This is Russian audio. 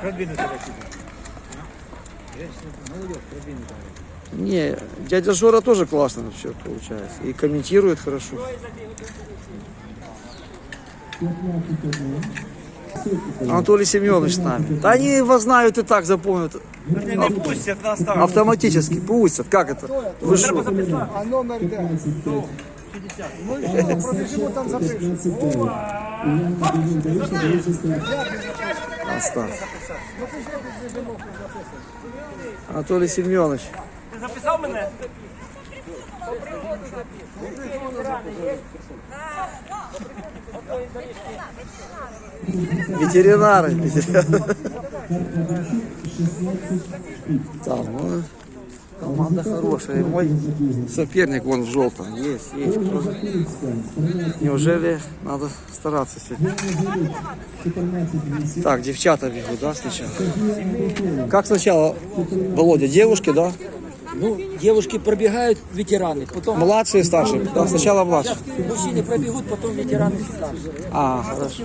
продвинутого продвинутого. Не, дядя Жора тоже классно все получается. И комментирует хорошо. Анатолий Семенович с нами. Да они его знают и так запомнят. Не пустят нас там. Автоматически пустят. Как это? Вы что? А номер де? Ну там запишемо. Остав. Анатолий Семенович. Ти записав мене? Ветеринары. Там, ну, команда хорошая. И мой соперник вон в желтом. Есть, есть. Неужели надо стараться сегодня? Так, девчата бегут, да, сначала? Как сначала, Володя, девушки, да? Ну, девушки пробегают, ветераны, потом Младшие, старшие? Да, сначала младшие. мужчины пробегут, потом ветераны старшие. А, хорошо.